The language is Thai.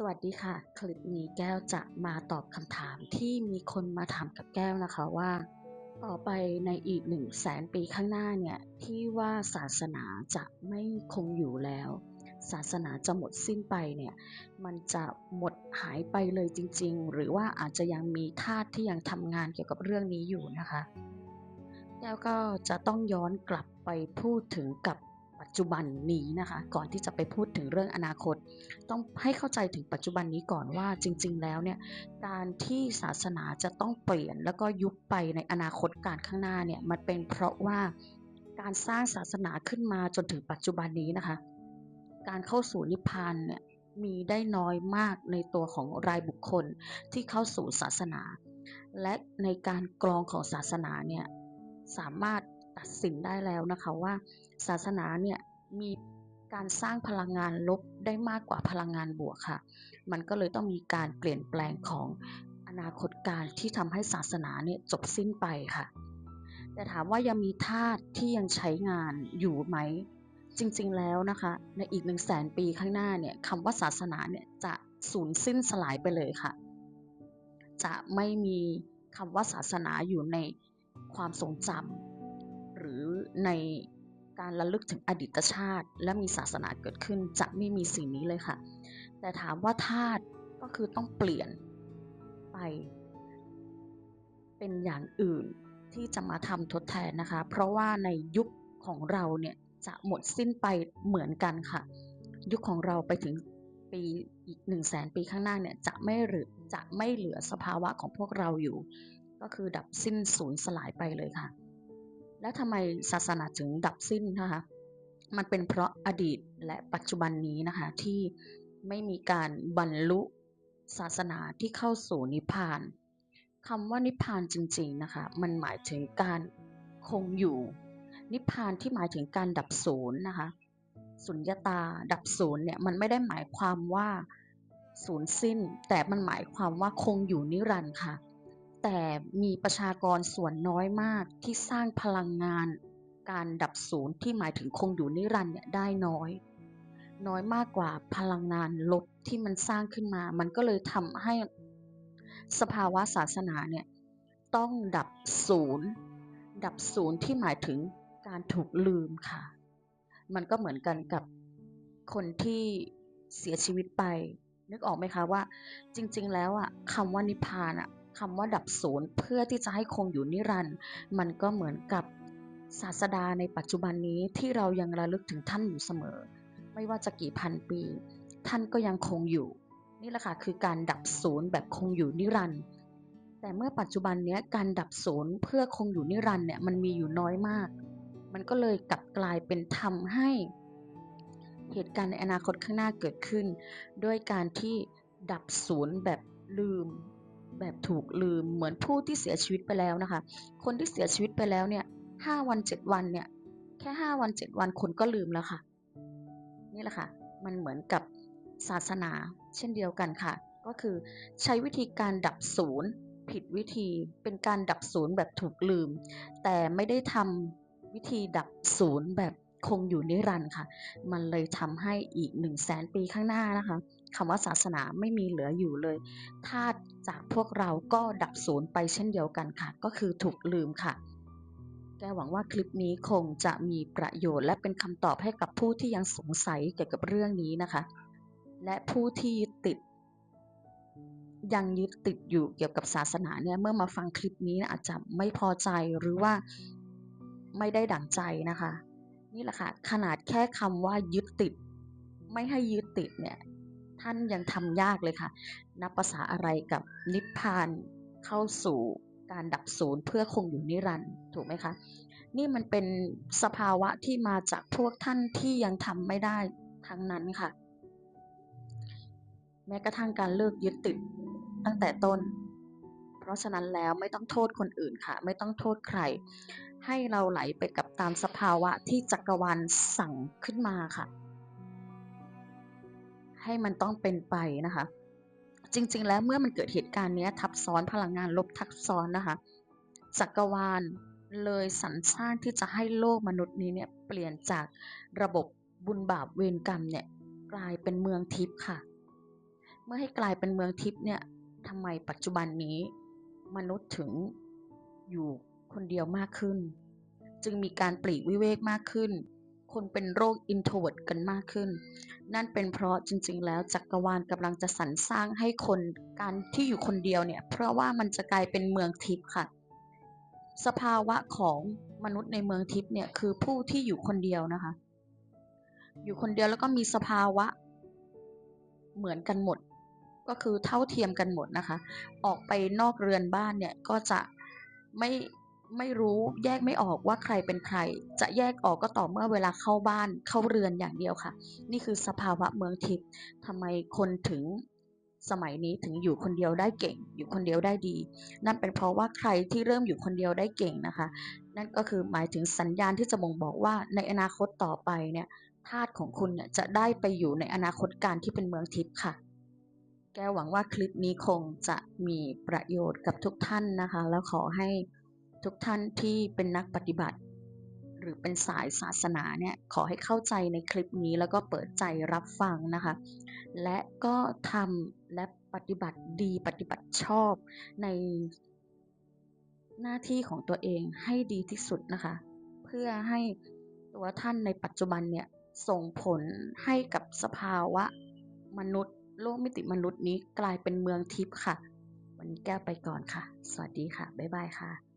สวัสดีค่ะ คลิปนี้แก้วจะมาตอบคำถามที่มีคนมาถามกับแก้วนะคะว่า ต่อไปในอีกหนึ่งแสนปีข้างหน้าเนี่ยที่ว่าศาสนาจะไม่คงอยู่แล้ว ศาสนาจะหมดสิ้นไปเนี่ยมันจะหมดหายไปเลยจริง ๆ หรือว่าอาจจะยังมีธาตุที่ยังทำงานเกี่ยวกับเรื่องนี้อยู่นะคะแก้วก็จะต้องย้อนกลับไปพูดถึงกับ ปัจจุบันนี้นะคะ ก่อนที่จะไปพูดถึงเรื่องอนาคต ต้องให้เข้าใจถึงปัจจุบันนี้ก่อนว่าจริง ๆ แล้วเนี่ยการที่ศาสนาจะต้องเปลี่ยนแล้วก็ยุบไปในอนาคตการข้างหน้าเนี่ยมันเป็นเพราะว่าการสร้างศาสนาขึ้นมาจนถึงปัจจุบันนี้นะคะ การเข้าสู่นิพพานเนี่ยมีได้น้อยมากในตัวของรายบุคคลที่เข้าสู่ศาสนา และในการกรองของศาสนาเนี่ยสามารถ ตัดสินได้แล้วนะคะว่า ศาสนาเนี่ยมีการสร้างพลังงานลบได้มากกว่าพลังงานบวกค่ะ มันก็เลยต้องมีการเปลี่ยนแปลงของอนาคตการที่ทำให้ศาสนาเนี่ยจบสิ้นไปค่ะ แต่ถามว่ายังมีธาตุที่ยังใช้งานอยู่ไหม จริงๆแล้วนะคะ ในอีกหนึ่งแสนปีข้างหน้าเนี่ยคำว่าศาสนาเนี่ยจะสูญสิ้นสลายไปเลยค่ะ จะไม่มีคำว่าศาสนาอยู่ในความทรงจำ หรือในการระลึกถึงอดีตชาติ และมีศาสนาเกิดขึ้น จะไม่มีสิ่งนี้เลยค่ะ แต่ถามว่าธาตุก็คือต้องเปลี่ยนไป เป็นอย่างอื่นที่จะมาทำทดแทนนะคะ เพราะว่าในยุคของเราเนี่ยจะหมดสิ้นไปเหมือนกันค่ะ ยุคของเราไปถึงปีอีกหนึ่งแสนปีข้างหน้าเนี่ยจะไม่หรือจะไม่เหลือสภาวะของพวกเราอยู่ ก็คือดับสิ้นสูญสลายไปเลยค่ะ แล้วทำไมศาสนาถึงดับสิ้นนะคะ มันเป็นเพราะอดีตและปัจจุบันนี้นะคะที่ไม่มีการบรรลุศาสนาที่เข้าสู่นิพพานคำว่านิพพานจริง ๆนะคะ มันหมายถึงการคงอยู่ นิพพานที่หมายถึงการดับศูนย์นะคะสุญญตาดับศูนย์เนี่ยมันไม่ได้หมายความว่าศูนย์สิ้น แต่มันหมายความว่าคงอยู่นิรันดร์ค่ะ แต่มีประชากรส่วนน้อยมากที่สร้างพลังงาน การดับศูนย์ที่หมายถึงคงอยู่นิรันดร์เนี่ยได้น้อย น้อยมากกว่าพลังงานลบที่มันสร้างขึ้นมา มันก็เลยทำให้สภาวะศาสนาเนี่ยต้องดับศูนย์ดับศูนย์ที่หมายถึงการถูกลืมค่ะ มันก็เหมือนกันกับคนที่เสียชีวิตไป นึกออกไหมคะว่า จริง ๆ แล้วอะคำว่านิพพานอะ คำว่าดับศูนย์เพื่อที่จะให้คงอยู่นิรันดร์มันก็เหมือนกับศาสดาในปัจจุบันนี้ที่เรายังระลึกถึงท่านอยู่เสมอ ไม่ว่าจะกี่พันปี ท่านก็ยังคงอยู่ นี่แหละค่ะคือการดับศูนย์แบบคงอยู่นิรันดร์แต่เมื่อปัจจุบันนี้การดับศูนย์เพื่อคงอยู่นิรันดร์เนี่ยมันมีอยู่น้อยมาก มันก็เลยกลับกลายเป็นทำให้ เหตุการณ์ในอนาคตข้างหน้าเกิดขึ้น ด้วยการที่ดับศูนย์แบบลืม แบบถูกลืมเหมือนผู้ที่เสียชีวิตไปแล้วนะคะ คนที่เสียชีวิตไปแล้วเนี่ยห้าวันเจ็ดวันเนี่ยแค่ห้าวันเจ็ดวันคนก็ลืมแล้วค่ะ นี่แหละค่ะ มันเหมือนกับศาสนาเช่นเดียวกันค่ะ ก็คือใช้วิธีการดับศูนย์ผิดวิธีเป็นการดับศูนย์แบบถูกลืม แต่ไม่ได้ทำวิธีดับศูนย์แบบ คงอยู่นิรันดร์ค่ะ มันเลยทำให้อีกหนึ่งแสนปีข้างหน้านะคะคำว่าศาสนาไม่มีเหลืออยู่เลยธาตุจากพวกเราก็ดับศูนย์ไปเช่นเดียวกันค่ะ ก็คือถูกลืมค่ะ แกหวังว่าคลิปนี้คงจะมีประโยชน์ และเป็นคำตอบให้กับผู้ที่ยังสงสัยเกี่ยวกับเรื่องนี้นะคะ และผู้ที่ยึดติด ยังยึดติดอยู่เกี่ยวกับศาสนาเนี่ยเมื่อมาฟังคลิปนี้อาจจะไม่พอใจหรือว่าไม่ได้ดั่งใจนะคะ นี่แหละค่ะขนาดแค่คำว่ายึดติด ไม่ให้ยึดติดเนี่ยท่านยังทำยากเลยค่ะ นับภาษาอะไรกับนิพพานเข้าสู่การดับศูนย์เพื่อคงอยู่นิรันดร์ถูกไหมคะ นี่มันเป็นสภาวะที่มาจากพวกท่านที่ยังทำไม่ได้ทั้งนั้นค่ะ แม้กระทั่งการเลิกยึดติดตั้งแต่ต้น ราะฉะนั้นแล้วไม่ต้องโทษคนอื่นค่ะ ไม่ต้องโทษใคร ให้เราไหลไปกับตามสภาวะที่จักรวาลสั่งขึ้นมาค่ะ ให้มันต้องเป็นไปนะคะ จริงๆ แล้วเมื่อมันเกิดเหตุการณ์นี้ทับซ้อนพลังงานลบทับซ้อนนะคะ จักรวาลเลยสรรสร้างที่จะให้โลกมนุษย์นี้เนี่ยเปลี่ยนจากระบบบุญบาปเวรกรรมเนี่ยกลายเป็นเมืองทิพย์ค่ะ เมื่อให้กลายเป็นเมืองทิพย์เนี่ยทำไมปัจจุบันนี้ มนุษย์ถึงอยู่คนเดียวมากขึ้น จึงมีการปลีกวิเวกมากขึ้น คนเป็นโรคอินโทรเวิร์ตกันมากขึ้น นั่นเป็นเพราะจริง ๆ แล้วจักรวาลกำลังจะสรรสร้างให้คนการที่อยู่คนเดียวเนี่ย เพราะว่ามันจะกลายเป็นเมืองทิพย์ค่ะ สภาวะของมนุษย์ในเมืองทิพย์เนี่ยคือผู้ที่อยู่คนเดียวนะคะ อยู่คนเดียวแล้วก็มีสภาวะเหมือนกันหมด ก็คือเท่าเทียมกันหมดนะคะ ออกไปนอกเรือนบ้านเนี่ยก็จะไม่ไม่รู้แยกไม่ออกว่าใครเป็นใคร จะแยกออกก็ต่อเมื่อเวลาเข้าบ้านเข้าเรือนอย่างเดียวค่ะ นี่คือสภาวะเมืองทิพย์ทำไมคนถึงสมัยนี้ถึงอยู่คนเดียวได้เก่ง อยู่คนเดียวได้ดี นั่นเป็นเพราะว่าใครที่เริ่มอยู่คนเดียวได้เก่งนะคะ นั่นก็คือหมายถึงสัญญาณที่จะบ่งบอกว่าในอนาคตต่อไปเนี่ยธาตุของคุณเนี่ยจะได้ไปอยู่ในอนาคตการที่เป็นเมืองทิพย์ค่ะ แก้วหวังว่าคลิปนี้คงจะมีประโยชน์กับทุกท่านนะคะ แล้วขอให้ทุกท่านที่เป็นนักปฏิบัติ หรือเป็นสายศาสนาเนี่ยขอให้เข้าใจในคลิปนี้แล้วก็เปิดใจรับฟังนะคะ และก็ทำและปฏิบัติดีปฏิบัติชอบในหน้าที่ของตัวเองให้ดีที่สุดนะคะ เพื่อให้ตัวท่านในปัจจุบันเนี่ยส่งผลให้กับสภาวะมนุษย์ โลกมิติมนุษย์นี้กลายเป็นเมืองทิพย์ค่ะ วันนี้แก้วไปก่อนค่ะ สวัสดีค่ะ บ๊ายบายค่ะ